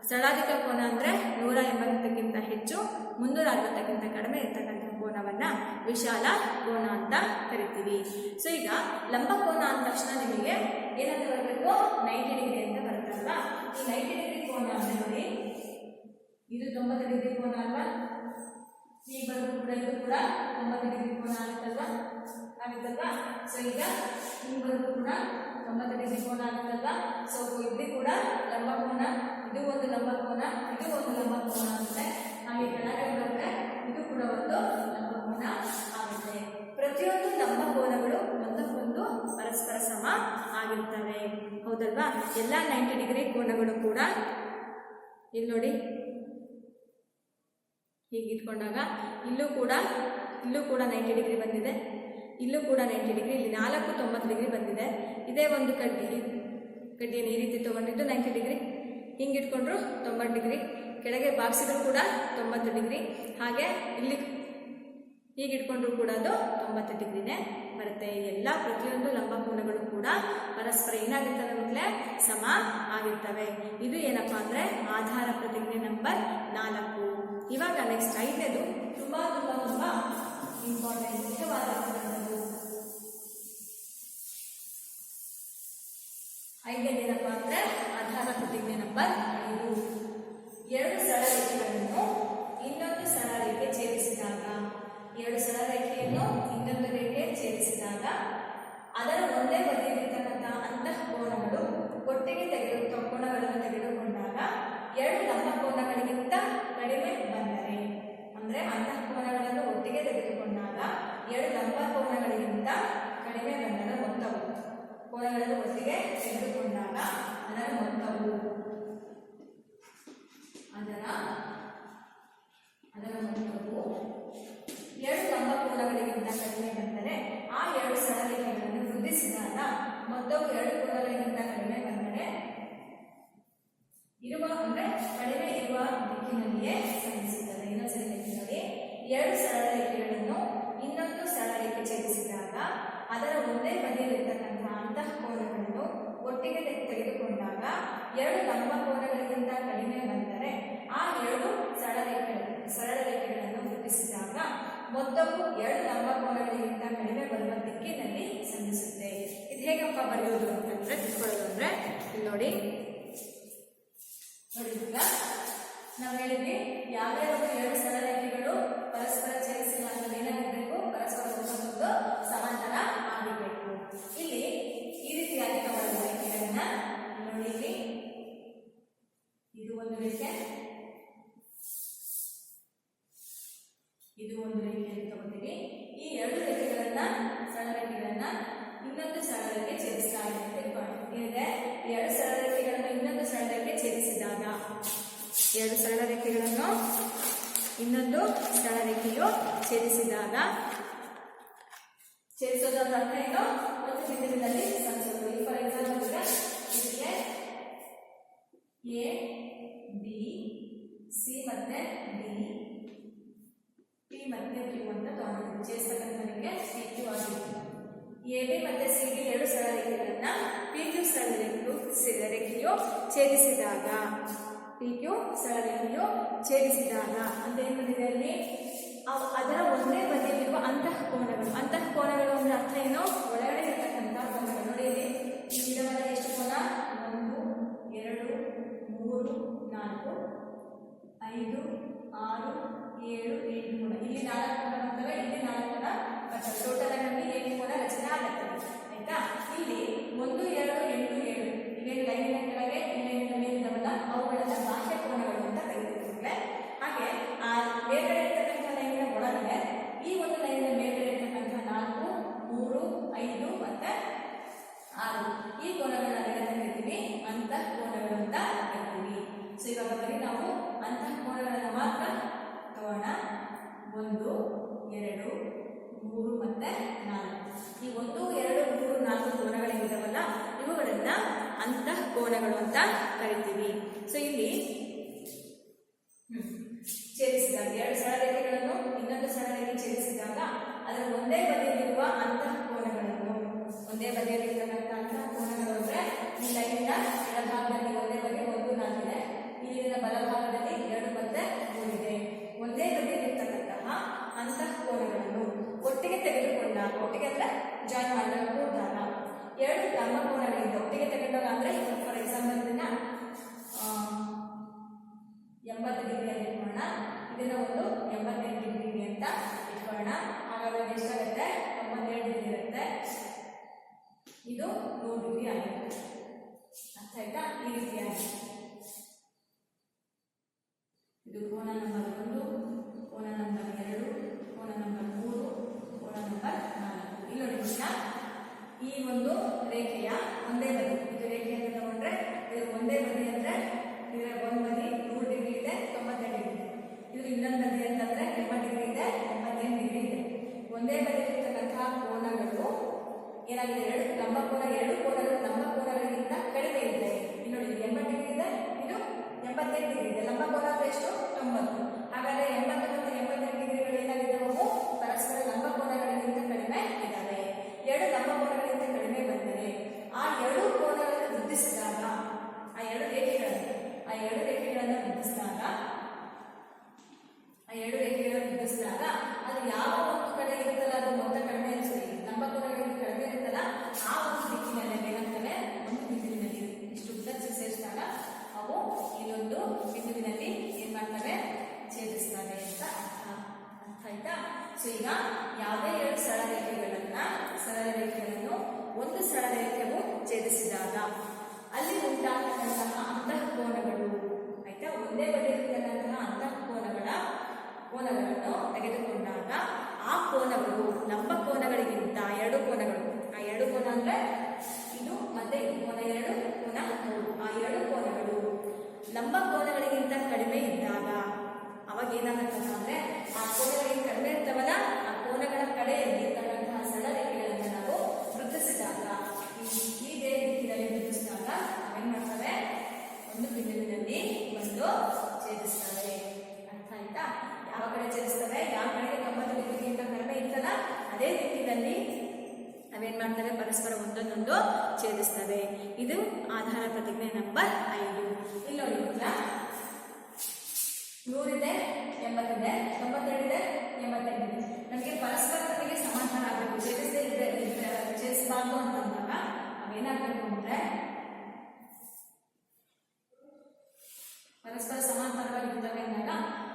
ಸರಳಾಧಿಕ ಕೋನ ಅಂದರೆ ನೂರ ಎಂಬತ್ತಕ್ಕಿಂತ ಹೆಚ್ಚು, ಮುನ್ನೂರ ಅರವತ್ತಕ್ಕಿಂತ ಕಡಿಮೆ ಇರ್ತಕ್ಕಂಥ ಕೋನವನ್ನ ವಿಶಾಲ ಕೋನ ಅಂತ ಕರಿತೀವಿ. ಸೊ ಈಗ ಲಂಬ ಕೋನ ಅಂದ ತಕ್ಷಣ ನಿಮಗೆ ಏನಂತ ಬರಬೇಕು? ನೈಂಟಿ ಡಿಗ್ರಿ ಅಂತ ಬರುತ್ತಲ್ವಾ? ಈ ನೈಂಟಿ ಡಿಗ್ರಿ ಕೋನ ಅಂದ್ರೆ ನೋಡಿ ಇದು ತೊಂಬತ್ತು ಡಿಗ್ರಿ ಕೋನ ಅಲ್ವಾ? ಈ ಬರೋದು ಕೂಡ, ಇದು ಕೂಡ ತೊಂಬತ್ತು ಡಿಗ್ರಿ ಕೋನ ಆಗುತ್ತಲ್ವಾ? ಆಗುತ್ತಲ್ವಾ? ಸೊ ಈಗ ಈ ಬರೋದು ಕೂಡ ತೊಂಬತ್ತು ಡಿಗ್ರಿ ಕೋನ ಆಗುತ್ತಲ್ವಾ? ಸೊ ಇದು ಕೂಡ ಲಂಬ ಕೋನ ಇದು ಒಂದು ಲಂಬ ಕೋನ ಇದು ಒಂದು ಲಂಬ ಕೋನ ಆಗುತ್ತೆ. ಹಾಗೆ ಕೆಳಗಡೆ ಬಂದ್ರೆ ಇದು ಕೂಡ ಒಂದು ಲಂಬ ಕೋನ ಆಗುತ್ತೆ. ಪ್ರತಿಯೊಂದು ಲಂಬ ಕೋನಗಳು ಒಂದಕ್ಕೊಂದು ಪರಸ್ಪರ ಸಮ ಆಗಿರ್ತವೆ. ಹೌದಲ್ವಾ? ಎಲ್ಲ ನೈಂಟಿ ಡಿಗ್ರಿ ಕೋನಗಳು ಕೂಡ ಇಲ್ಲಿ ನೋಡಿ. ಹೀಗೆ ಇಟ್ಕೊಂಡಾಗ ಇಲ್ಲೂ ಕೂಡ ಇಲ್ಲೂ ಕೂಡ ನೈಂಟಿ ಡಿಗ್ರಿ ಬಂದಿದೆ. ಇಲ್ಲೂ ಕೂಡ ನೈಂಟಿ ಡಿಗ್ರಿ ಇಲ್ಲಿ ನಾಲ್ಕು ತೊಂಬತ್ತು ಡಿಗ್ರಿ ಬಂದಿದೆ. ಇದೇ ಒಂದು ಕಡ್ಡಿ ಕಡ್ಡಿಯನ್ನು ಈ ರೀತಿ ತೊಗೊಂಡಿದ್ದು ನೈಂಟಿ ಡಿಗ್ರಿ ಹಿಂಗೆ ಇಟ್ಕೊಂಡ್ರು ತೊಂಬತ್ತು ಡಿಗ್ರಿ ಕೆಳಗೆ ಬಾಕ್ಸಿದ್ರು ಕೂಡ ತೊಂಬತ್ತು ಡಿಗ್ರಿ ಹಾಗೆ ಇಲ್ಲಿ ಹೀಗೆ ಇಟ್ಕೊಂಡ್ರು ಕೂಡ ಅದು ತೊಂಬತ್ತು ಡಿಗ್ರಿನೇ ಬರುತ್ತೆ. ಎಲ್ಲ ಪ್ರತಿಯೊಂದು ಲಂಬಕೋನಗಳು ಕೂಡ ಪರಸ್ಪರ ಏನಾಗಿರ್ತವೆ ಮೊದಲೇ ಸಮ ಆಗಿರ್ತವೆ. ಇದು ಏನಪ್ಪಾ ಅಂದ್ರೆ ಆಧಾರ ಪ್ರತಿಜ್ಞೆ ನಂಬರ್ ನಾಲ್ಕು. ಇವಾಗ ನೆಕ್ಸ್ಟ್ ಐದನೇದು ತುಂಬಾ ತುಂಬಾ ತುಂಬಾ ಇಂಪಾರ್ಟೆಂಟ್ ಮುಖ್ಯವಾದಂಥದ್ದು ಐದನೇದು ಏನಪ್ಪಾ ಅಂದ್ರೆ ಆಧಾರ ಪ್ರತಿಜ್ಞೆ ನಂಬರ್ ಐದು. ಎರಡು ಸರಳ ರೇಖೆಗಳನ್ನು ಇನ್ನೊಂದು ಸರಳ ರೇಖೆ ಛೇದಿಸಿದಾಗ ಎರಡು ಸರಳ ರೇಖೆಯನ್ನು ಇನ್ನೊಂದು ರೇಖೆ ಛೇದಿಸಿದಾಗ ಅದರ ಒಂದೇ ಬದಿಯಲ್ಲಿರ್ತಕ್ಕಂಥ ಅಂತಃಕೋನಗಳು ಒಟ್ಟಿಗೆ ತೆಗೆದು ಕೋನಗಳನ್ನು ತೆಗೆದುಕೊಂಡಾಗ ಎರಡು ಲಂಬ ಕೋನಗಳಿಗಿಂತ ಕಡಿಮೆ ಬಂದರೆ, ಅಂದರೆ ಅಂತಃ ಕೋನಗಳನ್ನು ಒಟ್ಟಿಗೆ ತೆಗೆದುಕೊಂಡಾಗ ಎರಡು ಲಂಬ ಕೋನಗಳಿಗಿಂತ ಕಡಿಮೆ ಬಂದರೆ ಮೊತ್ತವು. ಕೋನಗಳನ್ನು ಒಟ್ಟಿಗೆ ತೆಗೆದುಕೊಂಡಾಗ ಅದರ ಮೊತ್ತವು. ಅದರ ಅದರ ಮೊತ್ತವು ಎರಡು ಲಂಬಕೋನಗಳಿಗಿಂತ ಕಡಿಮೆ ಬಂದರೆ ಆ ಎರಡು ಸರಳರೇಖೆಗಳನ್ನು ವೃದ್ಧಿಸಿದಾಗ ಮೊತ್ತವು ಎರಡು ಕೋನಗಳಿಗಿಂತ ಕಡಿಮೆ ಬಂದರೆ ಇರುವ ಅಂದ್ರೆ ಕಡಿಮೆ ಇರುವ ದಿಕ್ಕಿನಲ್ಲಿಯೇ ಸಂಧಿಸುತ್ತದೆ. ಇನ್ನೊಂದ್ಸರಿ ನೋಡಿ. ಎರಡು ಸರಳ ರೇಖೆಗಳನ್ನು ಇನ್ನೊಂದು ಸರಳರೇಖೆ ಛೇದಿಸಿದಾಗ ಅದರ ಒಂದೇ ಬದಿಯಲ್ಲಿರ್ತಕ್ಕಂತಹ ಅಂತಃಕೋನಗಳನ್ನು ಒಟ್ಟಿಗೆ ತೆಗೆ- ತೆಗೆದುಕೊಂಡಾಗ ಎರಡು ಲಂಬಕೋನಗಳಿಗಿಂತ ಕಡಿಮೆ ಬಂದರೆ ಆ ಎರಡು ಸರಳ ರೇಖೆಗಳು ಸರಳ ಮೊತ್ತವು ಎರಡು ಲಂಬಕೋನಗಳಿಗಿಂತ ಕಡಿಮೆ ಬರುವ ದಿಕ್ಕಿನಲ್ಲಿ ಸಂಧಿಸುತ್ತೆ. ಇದು ಹೇಗಪ್ಪ ಬರೆಯೋದು ಅಂತಂದ್ರೆ ತಿಳ್ಕೊಳ್ಳೋದು ಅಂದ್ರೆ ಇಲ್ಲಿ ನೋಡಿ. ನೋಡಿ ಈಗ ನಾವು ಹೇಳಿದ್ವಿ ಯಾವುದೇ ಒಂದು ಎರಡು ಸರಳ ರೇಖೆಗಳು ಪರಸ್ಪರ ಛೇದಿಸಿದಾಗ ಏನಾಗಿರ್ಬೇಕು ಪರಸ್ಪರ ಒಂದಕ್ಕೊಂದು ಸಮಾಂತರ ಆಗಿರಬೇಕು. ಇಲ್ಲಿ ಈ ರೀತಿಯಾಗಿ ತಗೊಳ್ಳುವ ರೇಖೆಗಳನ್ನ ನೋಡಿ ಇದು ಒಂದು ರೇಖೆ. ಒಂದು ರೇಖೆಯನ್ನು ತಗೋತೀವಿ ಈ ಎರಡು ರೇಖೆಗಳನ್ನ ಸರಳ ರೇಖೆಗಳನ್ನ ಇನ್ನೊಂದು ಸರಳ ರೇಖೆ ಇಟ್ಕೊಳ್ಳಿ. ಏನಿದೆ? ಎರಡು ಸರಳ ರೇಖೆಗಳನ್ನು ಇನ್ನೊಂದು ಸರಳ ಛೇದಿಸಿದಾಗ, ಎರಡು ಸರಳ ರೇಖೆಗಳನ್ನು ಇನ್ನೊಂದು ಸರಳ ರೇಖೆಯು ಛೇದಿಸಿದಾಗ ಛೇದಿಸೋದ್ರ ಅರ್ಥ ಏನು? ಒಂದು ಬಿಂದುವಿನಲ್ಲಿ ಫಾರ್ ಎಕ್ಸಾಂಪಲ್ ಇದಕ್ಕೆ ಎ ಬಿ ಸಿ ಮತ್ತೆ ಡಿ ಪಿ ಮತ್ತೆ ಕ್ಯೂ ಅಂತ ತಗೊಂಡಿದ್ದೀವಿ ನನಗೆ ಪಿ ಕ್ಯೂ ಆಗಿರುತ್ತೆ ಎ ಬಿ ಮತ್ತೆ ಸಿ ಡಿ ಎರಡು ಸರಳ ರೇಖೆಗಳನ್ನ ಪಿ ಕ್ಯೂ ಸರಳ ರೇಖೆಯು ಛೇದಿಸಿದಾಗ, ಪಿ ಕ್ಯೂ ಸರಳ ರೇಖೆಯು ಛೇದಿಸಿದಾಗ ಅಂತ ಏನು ಬಂದಿದೆ ಅಲ್ಲಿ? ಅದರ ಒಂದೇ ಬದಿಯಲ್ಲಿರುವ ಅಂತಹ ಕೋಣಗಳು ಅಂದ್ರೆ ಅರ್ಥ ಏನು? ಒಳಗಡೆ ಇರತಕ್ಕಂಥ ಕೋನಗಳು. ನೋಡಿ ಇಲ್ಲಿ. ಗಿಡವನ್ನ ಎಷ್ಟು ಕೋಣ ಒಂದು, ಎರಡು, ಮೂರು, ನಾಲ್ಕು, ಐದು, ಆರು ಏಳು, ಎಂಟು ಕೋನ ಇಲ್ಲಿ ನಾಲ್ಕು ಕೋನ ಬರ್ತವೆ ಇಲ್ಲಿ ನಾಲ್ಕು ಕೂಡ ಬರ್ತವೆ ಟೋಟಲ್ ಆಗಿ ಎಂಟು ಕೋನ ರಚನೆ ಆಗುತ್ತದೆ ಆಯ್ತಾ? ಇಲ್ಲಿ ಒಂದು, ಎರಡು, ಎಂಟು, ಏಳು. ಇವೇನು ಲೈನಿನ ಕೆಳಗೆ ಇಲ್ಲಿ ಲೈನಿನ ಮೇಲಿದ್ದವಲ್ಲ ಅವುಗಳನ್ನ ಬಾಹ್ಯ ಕೋನಗಳು ಅಂತ ಕರೀತಿರ್ತವೆ ಹಾಗೆ ಆ ಬೇರೆ ಇರ್ತಕ್ಕಂಥ ಲೈನ್ ಒಳಗಡೆ ಈ ಒಂದು ಲೈನಿನ ಮೇಲ್ಗಡೆ ಇರ್ತಕ್ಕಂಥ ನಾಲ್ಕು, ಮೂರು, ಐದು ಮತ್ತೆ ಆರು. ಈ ಕೋನಗಳನ್ನ ಏನಂತ ಕರಿತೀವಿ. ಅಂತ ಕೋನಗಳು ಅಂತ ಕರಿತೀವಿ. ಸೊ ಇವಾಗ ಬರೀ ನಾವು ಅಂತಃ ಕೋನಗಳನ್ನು ಮಾತ್ರ ತಗೋಣ ಒಂದು, ಎರಡು, ಮೂರು ಮತ್ತೆ ನಾಲ್ಕು. ಈ ಒಂದು, ಎರಡು, ಮೂರು, ನಾಲ್ಕು ಕೋಣಗಳಿದ್ದಾವಲ್ಲ ಇವುಗಳನ್ನ ಅಂತಃ ಕೋಣಗಳು ಅಂತ ಕರಿತೀವಿ. ಸೊ ಇಲ್ಲಿ ಛೇದಿಸಿದಾಗ, ಎರಡು ಸರಳ ರೇಖೆಗಳನ್ನು ಇನ್ನೊಂದು ಸರಳ ರೇಖೆ ಛೇದಿಸಿದಾಗ, ಅದರ ಒಂದೇ ಬದಿಯಲ್ಲಿರುವ ಅಂತಃ ಕೋಣಗಳನ್ನು ಒಂದೇ ಬದಿಯಲ್ಲಿರ್ತಕ್ಕಂಥ ಅಂತಃ ಕೋಣಗಳು ಅಂದ್ರೆ ಈ ಲೈನಿನ ಒಟ್ಟಿಗೆ ಅಂದ್ರೆ ಜಾಯಿನ್ ಮಾಡಿದಾಗ ಧರ್ಮ ಎರಡು ಲಂಬ ಕೋನಗಳಿಂದ ಒಟ್ಟಿಗೆ ತಗೊಂಡಾಗ ಅಂದ್ರೆ ಫಾರ್ ಎಕ್ಸಾಂಪಲ್ ಇದನ್ನ ಎಂಬತ್ತು ಡಿಗ್ರಿಯಲ್ಲಿ ಇಟ್ಕೊಳ್ಳೋಣ. ಇದನ್ನ ಒಂದು ಎಂಬತ್ತೆಂಟು ಡಿಗ್ರಿ ಅಂತ ಇಟ್ಕೊಳ್ಳೋಣ. ಹಾಗಾದ್ರೆ ಎಷ್ಟಾಗುತ್ತೆ? ತೊಂಬತ್ತೆರಡು ಡಿಗ್ರಿ ಇರುತ್ತೆ. ಇದು ನೂರು ಡಿಗ್ರಿ ಆಗಿರುತ್ತೆ ಅರ್ಥ ಆಯ್ತಾ? ಈ ರೀತಿಯಾಗಿ. ಇದು ಕೋನ ನಂಬರ್ ಒಂದು. ನಂಬರ್ ನಾಲ್ಕು ಇಲ್ಲಿ ನೋಡಿ ಈ ಒಂದು ರೇಖೆಯ ಒಂದೇ ಬದಿ. ಇದು ರೇಖೆ ಅಂತ ತಗೊಂಡ್ರೆ, ಇದು ಒಂದೇ ಬದಿ ಅಂದ್ರೆ ಇದರ ಒಂದು ಬದಿ ನೂರು ಡಿಗ್ರಿ ಇದೆ, ತೊಂಬತ್ತೆರಡು ಡಿಗ್ರಿ ಇದೆ. ಇನ್ನೊಂದು ಬದಿ ಅಂತಂದ್ರೆ ಎಂಬತ್ತು ಡಿಗ್ರಿ ಇದೆ ಎಂಬತ್ತೆಂಟು ಡಿಗ್ರಿ ಇದೆ. ಒಂದೇ ಬದಿ ಇರ್ತಕ್ಕಂತಹ ಕೋನಗಳು ಏನಾಗಿದೆ? ಎರಡು, ಲಂಬ ಕೋನ ಎರಡು, ಕೋನಗಳು ಲಂಬ ಕೋನಗಳಿಗಿಂತ ಕಡಿಮೆ ಇದೆ. ಇಲ್ಲಿ ನೋಡಿ ಎಂಬತ್ತು ಡಿಗ್ರಿ ಇದೆ, ಇದು ಎಂಬತ್ತೆಂಟು ಡಿಗ್ರಿ ಇದೆ. ಲಂಬ ಕೋನ ಎಷ್ಟು? ತೊಂಬತ್ತು. ಹಾಗಾದ್ರೆ ಎಂಬತ್ತು ಮತ್ತು ಎಂಬತ್ತೆಂಟು ಡಿಗ್ರಿಗಳು ಏನಾಗಿದ್ದಾವೆ ಎರಡು ಲಂಬ ಕೋನಗಳಿಗಿಂತ ಕಡಿಮೆ ಬಂದರೆ ಆ ಎರಡು ಕೋನಗಳನ್ನು ವೃದ್ಧಿಸಿದಾಗ ಆ ಎರಡು ರೇಖೆಗಳನ್ನು, ಆ ಎರಡು ರೇಖೆಗಳನ್ನು ವೃದ್ಧಿಸಿದಾಗ ಆ ಎರಡು ರೇಖೆಗಳನ್ನು ವೃದ್ಧಿಸಿದಾಗ ಅದು ಯಾವ ಒಂದು ಕಡೆ ಇರುತ್ತಲ್ಲ, ಅದು ಮೊತ್ತ ಕಡಿಮೆ ಸರಿ ಲಂಬ ಕೋನಗಳಿಗೆ ಕಡಿಮೆ ಇರುತ್ತಲ್ಲ, ಆ ಒಂದು ದಿಕ್ಕಿನಲ್ಲಿ ಏನಾಗ್ತವೆ ಒಂದು ಬಿಂದುವಿನಲ್ಲಿ ಇಷ್ಟು ಉದ್ದಕ್ಕೆ ಸೇರಿಸಿದಾಗ ಅವು ಇನ್ನೊಂದು ಬಿಂದುವಿನಲ್ಲಿ ಏನ್ ಮಾಡ್ತವೆ? ಛೇದಿಸ್ತವೆ ಅಂತ ಅರ್ಥ ಅರ್ಥ ಆಯ್ತಾ? ಸೊ ಈಗ ಯಾವುದೇ ಎರಡು ಸರಳ ರೇಖೆಗಳನ್ನ ಸರಳ ರೇಖೆಗಳನ್ನು ಒಂದು ಸರಳ ರೇಖೆಯು ಛೇದಿಸಿದಾಗ ಅಲ್ಲಿ ಉಂಟಾಗತಕ್ಕಂತಹ ಅಂತಃಕೋನಗಳು, ಆಯ್ತಾ? ಒಂದೇ ಬದಿಯಲ್ಲಿರ್ತಕ್ಕಂತಹ ಅಂತಃಕೋನಗಳ ಕೋನಗಳನ್ನು ತೆಗೆದುಕೊಂಡಾಗ ಆ ಕೋನಗಳು, ಲಂಬ ಕೋನಗಳಿಗಿಂತ ಎರಡು ಕೋನಗಳು. ಆ ಎರಡು ಕೋನ ಅಂದ್ರೆ ಇದು ಮತ್ತೆ ಇದು ಕೋನ ಎರಡು, ಕೋನ ಮೂರು. ಆ ಎರಡು ಕೋನಗಳು ಲಂಬ ಕೋನಗಳಿಗಿಂತ ಕಡಿಮೆ ಇದ್ದಾಗ ಅವಾಗ ಏನಾಗುತ್ತೆ ಅಂದ್ರೆ ಆ ಕೋನಗಳಿಗೆ ಕಡಿಮೆ ಇರ್ತವಲ್ಲ, ಆ ಕೋನಗಳ ಕಡೆಯಲ್ಲಿ ಒಂದು ಬಿಂದುವಿನಲ್ಲಿ ಒಂದು ಛೇದಿಸ್ತವೆ. ಅರ್ಥ ಆಯ್ತಾ? ಯಾವ ಕಡೆ ಛೇದಿಸ್ತವೆ? ಯಾವ ಕಡೆಗೆ ತೊಂಬತ್ತು ಡಿಗ್ರಿಗಿಂತ ಕಡಿಮೆ ಇರ್ತಲ್ಲ ಅದೇ ದಿಕ್ಕಿನಲ್ಲಿ ಅವೇನ್ ಮಾಡ್ತವೆ? ಪರಸ್ಪರ ಒಂದೊಂದೊಂದು ಛೇದಿಸ್ತವೆ. ಇದು ಆಧಾರ ಪ್ರತಿಜ್ಞೆ ನಂಬರ್ ಐದು. ಇಲ್ಲಿ ನೂರಿದೆ, ಎಂಬತ್ತಿದೆ, ತೊಂಬತ್ತೆರಡಿದೆ ಎಂಬತ್ತೆರಡಿದೆ ನಮಗೆ ಪರಸ್ಪರ ನಮಗೆ ಸಮಾಧಾನ ಆಗಬೇಕು ಛೇದಿಸದೇ ಇದೆ ಛೇದಿಸಬಾರ್ದು ಅಂತಂದಾಗ ನಾವೇನಾಗಬೇಕು ಅಂದ್ರೆ ಪರಸ್ಪರ ಸಮಾಂತರವಾಗಿರ್ತವೆ ಅಂದಾಗ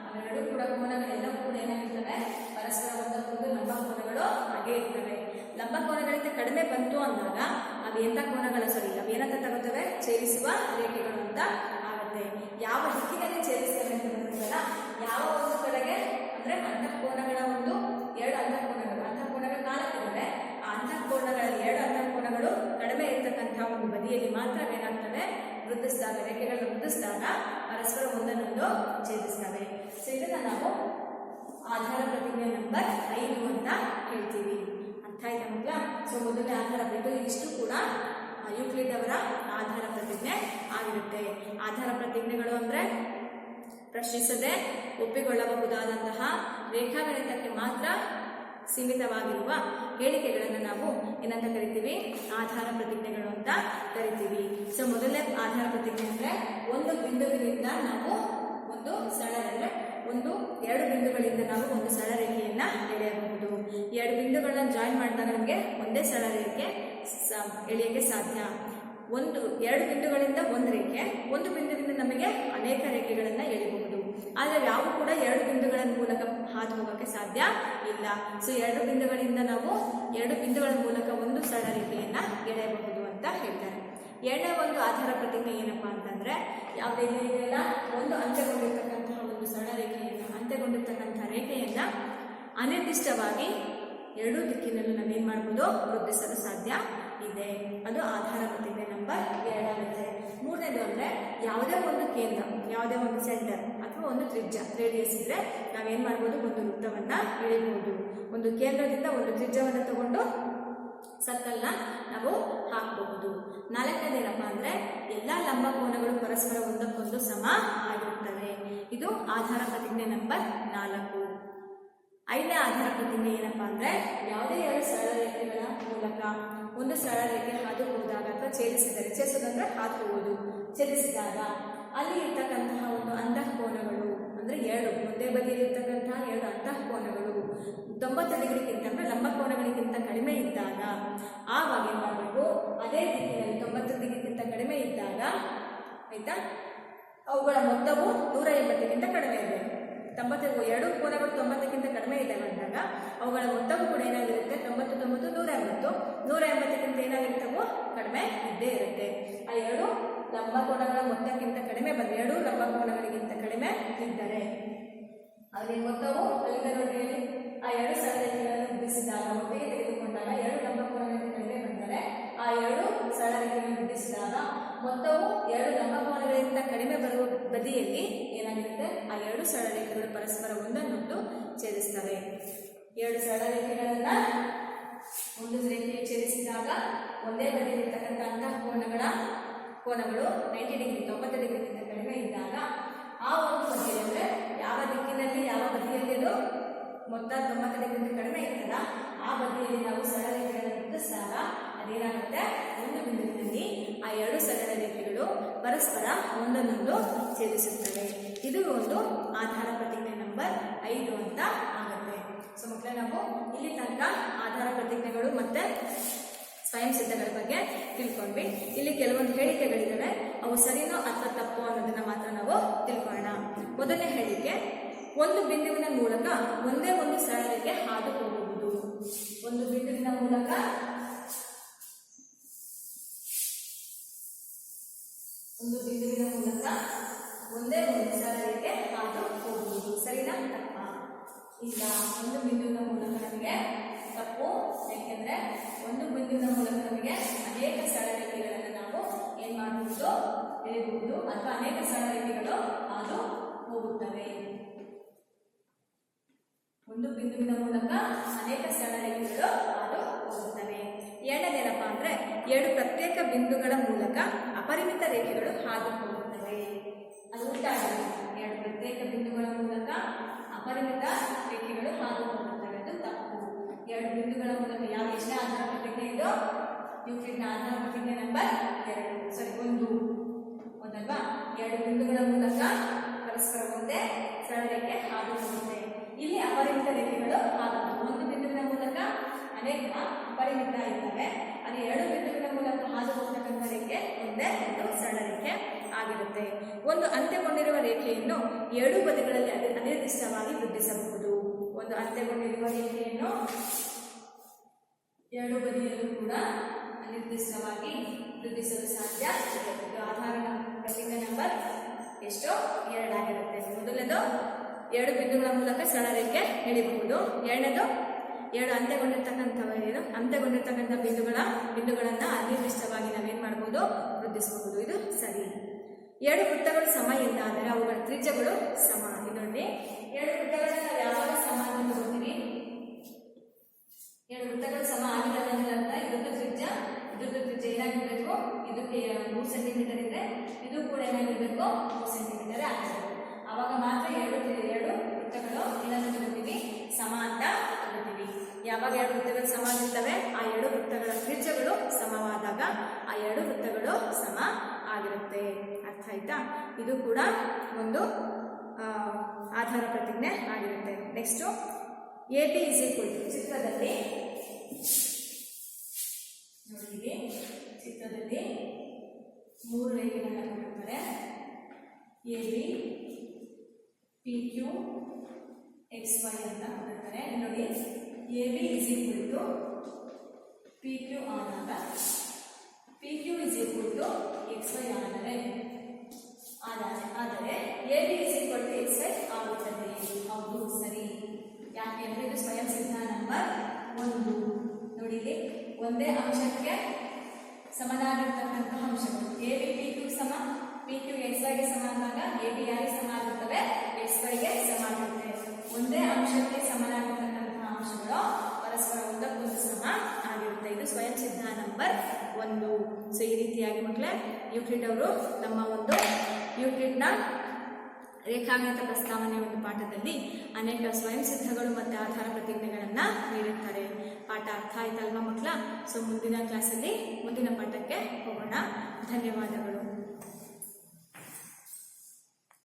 ಅವೆರಡೂ ಕೂಡ ಕೋನಗಳೆಲ್ಲವೂ ಕೂಡ ಏನಾಗಿರ್ತವೆ? ಪರಸ್ಪರ ಒಂದಕ್ಕೊಂದು ಲಂಬ ಕೋನಗಳು ಹಾಗೆ ಇರ್ತವೆ. ಲಂಬ ಕೋನಗಳಿಂದ ಕಡಿಮೆ ಬಂತು ಅಂದಾಗ ಅವು ಎಂಥ ಕೋನಗಳ ಸರಿ ಅವು ಏನಂತ ತಗೋತವೆ? ಛೇದಿಸುವ ರೇಖೆಗಳು ಅಂತ ಆಗುತ್ತೆ. ಯಾವ ದಿಕ್ಕಿನಲ್ಲಿ ಛೇದಿಸ್ತವೆ ಅಂತ ಬರುತ್ತಲ್ಲ ಯಾವ ಒಂದು ಕಡೆಗೆ ಅಂದ್ರೆ ಅಂತಃಕೋನಗಳ ಒಂದು ಎರಡು ಅಂತಃಕೋನಗಳು. ಅಂತಃಕೋನಗಳು ನಾಲ್ಕು ಇದ್ದಾವೆ ಆ ಅಂತಃಕೋನಗಳಲ್ಲಿ ಎರಡು ಅಂತಃಕೋನಗಳು ಕಡಿಮೆ ಇರ್ತಕ್ಕಂಥ ಒಂದು ಬದಿಯಲ್ಲಿ ಮಾತ್ರ ಏನಾಗ್ತವೆ ವೃದ್ಧಿಸಿದಾಗ ರೇಖೆಗಳನ್ನು ವೃದ್ಧಿಸಿದಾಗ ಪರಸ್ಪರ ಒಂದನ್ನೊಂದು ಛೇದಿಸ್ತವೆ. ಸೊ ಇದನ್ನ ನಾವು ಆಧಾರ ಪ್ರತಿಜ್ಞೆ ನಂಬರ್ ಐದು ಅಂತ ಹೇಳ್ತೀವಿ. ಅರ್ಥ ಆಯ್ತಾ ಮಕ್ಕಳ? ಸೊ ಮೊದಲನೇ ಆಧಾರ ಪ್ರತಿಜ್ಞೆ ಇಷ್ಟು ಕೂಡ ಯುಕ್ಲಿಡ್ ಅವರ ಆಧಾರ ಪ್ರತಿಜ್ಞೆ ಆಗಿರುತ್ತೆ. ಆಧಾರ ಪ್ರತಿಜ್ಞೆಗಳು ಅಂದ್ರೆ ಪ್ರಶ್ನಿಸದೆ ಒಪ್ಪಿಕೊಳ್ಳಬಹುದಾದಂತಹ ರೇಖಾಗಣಿತಕ್ಕೆ ಮಾತ್ರ ಸೀಮಿತವಾಗಿರುವ ಹೇಳಿಕೆಗಳನ್ನು ನಾವು ಏನಂತ ಕರಿತೀವಿ? ಆಧಾರ ಪ್ರತಿಜ್ಞೆಗಳು ಅಂತ ಕರಿತೀವಿ. ಸೊ ಮೊದಲನೇ ಆಧಾರ ಪ್ರತಿಜ್ಞೆ ಅಂದರೆ ಒಂದು ಬಿಂದುವಿನಿಂದ ನಾವು ಒಂದು ಸರಳ ಅಂದರೆ ಒಂದು ಎರಡು ಬಿಂದುಗಳಿಂದ ನಾವು ಒಂದು ಸರಳ ರೇಖೆಯನ್ನ ಎಳೆಯಬಹುದು. ಎರಡು ಬಿಂದುಗಳನ್ನ ಜಾಯಿನ್ ಮಾಡಿದಾಗ ನಮಗೆ ಒಂದೇ ಸರಳ ರೇಖೆ ಎಳೆಯಕ್ಕೆ ಸಾಧ್ಯ. ಒಂದು ಎರಡು ಬಿಂದುಗಳಿಂದ ಒಂದು ರೇಖೆ, ಒಂದು ಬಿಂದುವಿನಿಂದ ನಮಗೆ ಅನೇಕ ರೇಖೆಗಳನ್ನು ಎಳೆಯಬಹುದು. ಆದರೆ ಯಾವ ಕೂಡ ಎರಡು ಬಿಂದುಗಳ ಮೂಲಕ ಹಾದು ಹೋಗೋಕ್ಕೆ ಸಾಧ್ಯ ಇಲ್ಲ. ಸೊ ಎರಡು ಬಿಂದುಗಳಿಂದ ನಾವು ಎರಡು ಬಿಂದುಗಳ ಮೂಲಕ ಒಂದು ಸರಳ ರೇಖೆಯನ್ನು ಎಳೆಯಬಹುದು ಅಂತ ಹೇಳ್ತಾರೆ. ಎರಡನೇ ಒಂದು ಆಧಾರ ಪ್ರತಿಮೆ ಏನಪ್ಪಾ ಅಂತಂದ್ರೆ, ಯಾವುದೇ ಇದೆಯಲ್ಲ ಒಂದು ಅಂತ್ಯಗೊಂಡಿರ್ತಕ್ಕಂತಹ ಒಂದು ಸರಳ ರೇಖೆಯನ್ನು, ಅಂತ್ಯಗೊಂಡಿರ್ತಕ್ಕಂತಹ ರೇಖೆಯನ್ನ ಅನಿರ್ದಿಷ್ಟವಾಗಿ ಎರಡೂ ದಿಕ್ಕಿನಲ್ಲೂ ನಾವೇನು ಮಾಡ್ಬೋದು? ವೃದ್ಧಿಸಲು ಸಾಧ್ಯ ಇದೆ. ಅದು ಆಧಾರ ಪ್ರತಿಮೆ ನಂಬರ್ ಎರಡಾಗುತ್ತೆ ಮೂರನೇದು ಅಂದರೆ ಯಾವುದೇ ಒಂದು ಕೇಂದ್ರ, ಯಾವುದೇ ಒಂದು ಸೆಂಟರ್ ಒಂದು ತ್ರಿಜ್ಯ. ರೇಡಿಯಸ್ ಇದ್ರೆ ನಾವೇನು ಮಾಡ್ಬೋದು? ಒಂದು ವೃತ್ತವನ್ನ ಎಳಿಬಹುದು ಒಂದು ಕೇಂದ್ರದಿಂದ ಒಂದು ತ್ರಿಜ್ಯವನ್ನು ತಗೊಂಡು ಸರ್ಕಲ್ನ ನಾವು ಹಾಕಬಹುದು. ನಾಲ್ಕನೇದೇನಪ್ಪ ಅಂದ್ರೆ ಎಲ್ಲ ಲಂಬಕೋನಗಳು ಪರಸ್ಪರ ಒಂದಕ್ಕೊಂದು ಸಮ ಆಗಿರುತ್ತವೆ. ಇದು ಆಧಾರ ಪ್ರತಿಜ್ಞೆ ನಂಬರ್ ನಾಲ್ಕು. ಐದನೇ ಆಧಾರ ಪ್ರತಿಜ್ಞೆ ಏನಪ್ಪಾ ಅಂದ್ರೆ ಯಾವುದೇ ಎರಡು ಸರಳ ರೇಖೆಗಳ ಮೂಲಕ ಒಂದು ಸರಳ ರೇಖೆ ಹಾದು ಹೋದಾಗ ಅಥವಾ ಛೇದಿಸಿದರೆ, ಛೇದಿಸೋದಂದ್ರೆ ಹಾದು ಛೇದಿಸಿದಾಗ ಅಲ್ಲಿ ಇರ್ತಕ್ಕಂತಹ ಒಂದು ಅಂತಃಕೋನಗಳು, ಅಂದ್ರೆ ಎರಡು, ಒಂದೇ ಬದಿಯಲ್ಲಿರ್ತಕ್ಕಂತಹ ಎರಡು ಅಂತಃಕೋನಗಳು, ತೊಂಬತ್ತು ಡಿಗ್ರಿಗಿಂತ ಅಂದ್ರೆ ಲಂಬಕೋನಗಳಿಗಿಂತ ಕಡಿಮೆ ಇದ್ದಾಗ ಆವಾಗ ಏನ್ ಮಾಡಬೇಕು? ಅದೇ ದಿಕ್ಕಿನಲ್ಲಿ ತೊಂಬತ್ತು ಡಿಗ್ರಿಗಿಂತ ಕಡಿಮೆ ಇದ್ದಾಗ, ಆಯ್ತಾ? ಅವುಗಳ ಮೊತ್ತವು ನೂರ ಎಂಬತ್ತಕ್ಕಿಂತ ಕಡಿಮೆ ಇದೆ ತೊಂಬತ್ತು, ಎರಡು ಕೋನಗಳು ತೊಂಬತ್ತಕ್ಕಿಂತ ಕಡಿಮೆ ಇದೆ ಅಂದಾಗ, ಅವುಗಳ ಮೊತ್ತವು ಕೂಡ ಏನಾಗಿರುತ್ತೆ? ತೊಂಬತ್ತು ತೊಂಬತ್ತು, ನೂರ ಎಂಬತ್ತು. ನೂರ ಎಂಬತ್ತಕ್ಕಿಂತ ಏನಾಗಿರ್ತವೋ? ಕಡಿಮೆ ಇದ್ದೇ ಇರುತ್ತೆ. ಆ ಎರಡು ಲಂಬಕೋನಗಳ ಮೊತ್ತಕ್ಕಿಂತ ಕಡಿಮೆ ಬಂದ ಎರಡು ಲಂಬಕೋನಗಳಿಗಿಂತ ಕಡಿಮೆ ಇದ್ದರೆ ಅವರಿಗೆ ಮೊತ್ತವು ಅಲ್ಲಿಂದ ಆ ಎರಡು ಸರಳರೇಖೆಗಳನ್ನು ಬಿಡಿಸಿದಾಗ ಒಟ್ಟಿಗೆ ತೆಗೆದುಕೊಂಡಾಗ ಎರಡು ಲಂಬಕೋನಗಳಿಗೆ ಕಡಿಮೆ ಬಂದರೆ ಆ ಎರಡು ಸರಳರೇಖೆಗಳನ್ನು ಬಿಡಿಸಿದಾಗ ಮೊತ್ತವು ಎರಡು ಲಂಬ ಕೋಣಗಳಿಗಿಂತ ಕಡಿಮೆ ಬರುವ ಬದಿಯಲ್ಲಿ ಏನಾಗಿರುತ್ತೆ? ಆ ಎರಡು ಸರಳರೇಖೆಗಳು ಪರಸ್ಪರ ಒಂದನ್ನೊಂದು ಛೇದಿಸ್ತವೆ. ಎರಡು ಸರಳರೇಖೆಗಳನ್ನ ಒಂದು ರೀತಿಯಲ್ಲಿ ಛೇದಿಸಿದಾಗ ಒಂದೇ ಬದಿಯಲ್ಲಿರ್ತಕ್ಕಂಥ ಕೋನಗಳ ಕೋನಗಳು ನೈಂಟಿ ಡಿಗ್ರಿ ತೊಂಬತ್ತು ಡಿಗ್ರಿಗಿಂತ ಕಡಿಮೆ ಇದ್ದಾಗ ಆ ಒಂದು ಬದಿಯಲ್ಲಿ ಅಂದರೆ ಯಾವ ದಿಕ್ಕಿನಲ್ಲಿ, ಯಾವ ಬದಿಯಲ್ಲಿ ಅದು ಮೊತ್ತ ತೊಂಬತ್ತು ಡಿಗ್ರಿಗಿಂತ ಕಡಿಮೆ ಇರ್ತದ. ಆ ಬದಿಯಲ್ಲಿ ನಾವು ಸರಳ ರೇಖೆಗಳನ್ನು ಸಾಲ ಅದೇನಾಗುತ್ತೆ? ಒಂದು ಬಿಂದುವಿನಲ್ಲಿ ಆ ಎರಡು ಸರಳ ರೇಖೆಗಳು ಪರಸ್ಪರ ಒಂದನ್ನೊಂದು ಛೇದಿಸುತ್ತವೆ. ಇದು ಒಂದು ಆಧಾರ ಪ್ರತಿಜ್ಞೆ ನಂಬರ್ ಐದು ಅಂತ ಆಗುತ್ತೆ. ಸೊ ಮಕ್ಕಳೇ, ನಾವು ಇಲ್ಲಿ ತನಕ ಆಧಾರ ಪ್ರತಿಜ್ಞೆಗಳು ಮತ್ತೆ ಸ್ವಯಂ ಸಿದ್ಧಗಳ ಬಗ್ಗೆ ತಿಳ್ಕೊಂಡ್ವಿ. ಇಲ್ಲಿ ಕೆಲವೊಂದು ಹೇಳಿಕೆಗಳಿದ್ದಾವೆ. ಅವು ಸರಿನೋ ಅಥವಾ ತಪ್ಪು ಅನ್ನೋದನ್ನ ಮಾತ್ರ ನಾವು ತಿಳ್ಕೊಳ್ಳೋಣ. ಮೊದಲನೇ ಹೇಳಿಕೆ, ಒಂದು ಬಿಂದುವಿನ ಮೂಲಕ ಒಂದೇ ಒಂದು ಸರಳಕ್ಕೆ ಹಾದು ಹೋಗುವುದು. ಒಂದು ಬಿಂದುವಿನ ಮೂಲಕ ಒಂದು ಬಿಂದುವಿನ ಮೂಲಕ ಒಂದೇ ಒಂದು ಸರಳಕ್ಕೆ ಹಾದು ಹೋಗುವುದು. ಸರಿನಾ? ತಪ್ಪ? ಇಲ್ಲ ಒಂದು ಬಿಂದುವಿನ ಮೂಲಕ ನಮಗೆ ತಪ್ಪು ಯಾಕೆಂದ್ರೆ ಒಂದು ಬಿಂದುವಿನ ಮೂಲಕ ನಮಗೆ ಅನೇಕ ಸರಳ ರೇಖೆಗಳನ್ನು ನಾವು ಏನ್ ಮಾಡಬಹುದು ಎಳೆಯಬಹುದು ಅಥವಾ ಅನೇಕ ಸರಳ ರೇಖೆಗಳು ಹಾದು ಹೋಗುತ್ತವೆ. ಒಂದು ಬಿಂದುವಿನ ಮೂಲಕ ಅನೇಕ ಸರಳ ರೇಖೆಗಳು ಹಾದು ಹೋಗುತ್ತವೆ. ಎರಡನೇನಪ್ಪ ಅಂದ್ರೆ ಎರಡು ಪ್ರತ್ಯೇಕ ಬಿಂದುಗಳ ಮೂಲಕ ಅಪರಿಮಿತ ರೇಖೆಗಳು ಹಾದು ಹೋಗುತ್ತವೆ. ಅದು ಉಂಟಾಗಲ್ಲ ಎರಡು ಪ್ರತ್ಯೇಕ ಬಿಂದುಗಳ ಮೂಲಕ ಅಪರಿಮಿತ ರೇಖೆಗಳು ಹಾದು ಹೋಗುತ್ತವೆ. ಎರಡು ಬಿಂದುಗಳ ಮೂಲಕ ಯಾವ ಎಷ್ಟನೇ ಆಧಾರ ಪ್ರತಿಜ್ಞೆ ಇದು ಯೂಕ್ಲಿಡ್ನ ಆಧಾರ ಪ್ರತಿಜ್ಞೆ ನಂಬರ್ ಎರಡು. ಸರಿ ಒಂದು. ಒಂದಲ್ವಾ? ಎರಡು ಬಿಂದುಗಳ ಮೂಲಕ ಪರಸ್ಪರ ಮುಂದೆ ಸರಳಕ್ಕೆ ಹಾದು ಇಲ್ಲಿ ಅಪರಿಮಿತ ರೇಖೆಗಳು ಹಾದು ಒಂದು ಬಿಂದುವಿನ ಮೂಲಕ ಅನೇಕ ಅಪರಿಮಿತ ಇದ್ದಾವೆ. ಅದು ಎರಡು ಬಿಂದುಗಳ ಮೂಲಕ ಹಾದು ಹೋಗ್ತಕ್ಕಂಥ ರೇಖೆ ಒಂದು ಸರಳ ರೇಖೆ ಆಗಿರುತ್ತೆ. ಒಂದು ಅಂತ್ಯಗೊಂಡಿರುವ ರೇಖೆಯನ್ನು ಎರಡು ಬದಿಗಳಲ್ಲಿ ಅನಿ- ಅನಿರ್ದಿಷ್ಟವಾಗಿ ವೃದ್ಧಿಸಬಹುದು ಒಂದು ಅಂತ್ಯಗೊಂಡಿರುವ ರೇಖೆಯನ್ನು ಎರಡು ಬದಿಯಲ್ಲೂ ಕೂಡ ಅನಿರ್ದಿಷ್ಟವಾಗಿ ವೃದ್ಧಿಸಲು ಸಾಧ್ಯ. ಇದೆ. ಆಧಾರ ಪ್ರಸಿದ್ಧ ನಂಬರ್. ಎಷ್ಟು ಎರಡಾಗಿರುತ್ತೆ ಮೊದಲನೇದು ಎರಡು ಬಿಂದುಗಳ ಮೂಲಕ ಸರಳ ರೇಖೆ ಎಳಿಬಹುದು ಎರಡನೇದು ಎರಡು ಅಂತ್ಯಗೊಂಡಿರ್ತಕ್ಕಂಥ ಏನು? ಅಂತ್ಯಗೊಂಡಿರ್ತಕ್ಕಂಥ ಬಿಂದುಗಳ ಬಿಂದುಗಳನ್ನ ಅನಿರ್ದಿಷ್ಟವಾಗಿ ನಾವೇನ್ ಮಾಡಬಹುದು ವೃದ್ಧಿಸಬಹುದು. ಇದು ಸರಿ. ಎರಡು ವೃತ್ತಗಳು ಸಮ ಎಂದಾದರೆ ಅವುಗಳ ತ್ರಿಜ್ಯಗಳು ಸಮ. ಇದು ಎರಡು ವೃತ್ತಗಳನ್ನ ಯಾವಾಗ ಸಮ ಎರಡು ವೃತ್ತಗಳು ಸಮ ಆಗಿಲ್ಲ ಅಂತ ಇದೊಂದು ತ್ರಿಜ್ಯ ಇದೊಂದು ತ್ರಿಜ್ಯ ಏನಾಗಿರ್ಬೇಕು? ಇದಕ್ಕೆ ಮೂರು ಸೆಂಟಿಮೀಟರ್ ಇದೆ. ಇದು ಕೂಡ ಏನಾಗಿರ್ಬೇಕು? ಮೂರು ಸೆಂಟಿಮೀಟರ್ ಆಗಿರ್ಬೇಕು. ಅವಾಗ ಮಾತ್ರ ಎರಡು ಎರಡು ವೃತ್ತಗಳು ಏನಂತ ತಗೋತೀವಿ ಸಮ ಅಂತ ತಗೋತೀವಿ ಯಾವಾಗ ಎರಡು ವೃತ್ತಗಳು ಸಮ ಆಗಿರ್ತವೆ? ಆ ಎರಡು ವೃತ್ತಗಳ ತ್ರಿಜ್ಯಗಳು ಸಮವಾದಾಗ ಆ ಎರಡು ವೃತ್ತಗಳು ಸಮ ಆಗಿರುತ್ತೆ. ಅರ್ಥ ಆಯ್ತಾ? ಇದು ಕೂಡ ಒಂದು ಆಧಾರ ಪ್ರತಿಜ್ಞೆ ಆಗಿರುತ್ತೆ. Next A B is equal to ಚಿತ್ರದಲ್ಲಿ. ನೋಡಿ ಇಲ್ಲಿ ಚಿತ್ರದಲ್ಲಿ ಮೂರು ರೇಖೆಗಳನ್ನ ಕೊಟ್ಟಿರ್ತಾರೆ. A B P Q X Y ಅಂತ ಕೊಟ್ಟಿರ್ತಾರೆ. ಇಲ್ಲಿ ನೋಡಿ A B is equal to P Q ಆದಾಗ P Q is equal to X Y ಆದರೆ ಆದರೆ ಆದರೆ A B is equal to ಯಾಕೆ ಸ್ವಯಂ ಸಿದ್ಧ ನಂಬರ್ ಒಂದು. ನೋಡಿ ಒಂದೇ ಅಂಶಕ್ಕೆ ಸಮನಾಗಿರ್ತಕ್ಕಂತಹ ಅಂಶಗಳು. ಎ ಬಿ ಪಿ ಕ್ಯೂ ಸಮ ಪಿ ಕ್ಯೂ ಎಕ್ಸ್ ವೈಗೆ ಸಮ ಎ ಬಿ ಯಾರಿಗೆ ಸಮ ಆಗುತ್ತವೆ ಎಕ್ಸ್ ವೈಗೆ ಸಮ ಆಗುತ್ತೆ ಒಂದೇ ಅಂಶಕ್ಕೆ ಸಮನಾಗಿರ್ತಕ್ಕಂತಹ ಅಂಶಗಳು ಪರಸ್ಪರ ಒಂದಕ್ಕೊಂದು ಸಮ ಆಗಿರುತ್ತೆ. ಇದು ಸ್ವಯಂ ಸಿದ್ಧ ನಂಬರ್ ಒಂದು. ಸೊ ಈ ರೀತಿಯಾಗಿ ಮಕ್ಕಳೇ, ಯೂಕ್ಲಿಡ್ ಅವರು ನಮ್ಮ ಒಂದು ಯೂಕ್ಲಿಡ್ನ ರೇಖಾಗಣಿತ ಪ್ರಸ್ತಾವನೆ ಒಂದು ಪಾಠದಲ್ಲಿ ಅನೇಕ ಸ್ವಯಂ ಸಿದ್ಧಗಳು ಮತ್ತು ಆಧಾರ ಪ್ರತಿಜ್ಞೆಗಳನ್ನು ನೀಡುತ್ತಾರೆ. ಪಾಠ ಅರ್ಥ ಆಯ್ತಲ್ವಾ ಮಕ್ಕಳ? ಸೊ ಮುಂದಿನ ಕ್ಲಾಸಲ್ಲಿ ಮುಂದಿನ ಪಾಠಕ್ಕೆ ಹೋಗೋಣ. ಧನ್ಯವಾದಗಳು.